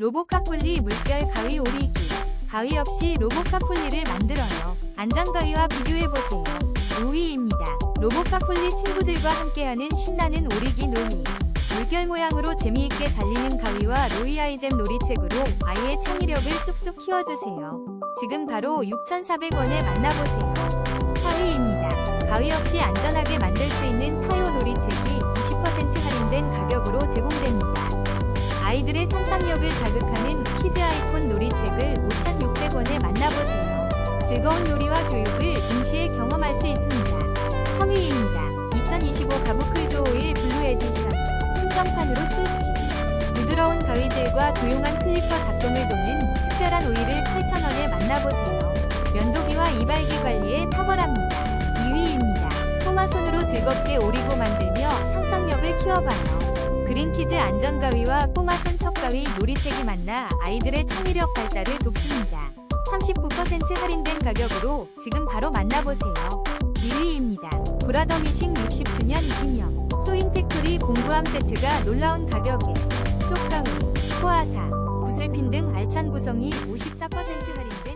로보카폴리 물결 가위 오리기. 가위 없이 로보카폴리를 만들어요. 안전가위와 비교해보세요. 5위입니다. 로보카폴리 친구들과 함께하는 신나는 오리기 놀이. 물결 모양으로 재미있게 잘리는 가위와 로이아이잼 놀이책으로 아이의 창의력을 쑥쑥 키워주세요. 지금 바로 6,400원에 만나보세요. 4위입니다. 가위 없이 안전하게 만들 수 있는 타요 놀이책이 20% 할인된 가격으로 제공됩니다. 아이들의 상상력을 자극하는 키즈 아이폰 놀이책을 5,600원에 만나보세요. 즐거운 놀이와 교육을 동시에 경험할 수 있습니다. 3위입니다. 2025 가부클조 오일 블루 에디션 한정판으로 출시. 부드러운 가위젤과 조용한 클리퍼 작동을 돕는 특별한 오일을 8,000원에 만나보세요. 면도기와 이발기 관리에 탁월합니다. 2위입니다. 꼬마 손으로 즐겁게 오리고 만들며 상상력을 키워봐요. 그린키즈 안전가위와 꼬마 손톱가위 놀이책이 만나 아이들의 창의력 발달을 돕습니다. 39% 할인된 가격으로 지금 바로 만나보세요. 1위입니다. 브라더미싱 60주년 기념 소잉팩토리 공구함 세트가 놀라운 가격에 쪽가위, 코아사, 구슬핀 등 알찬 구성이 54% 할인된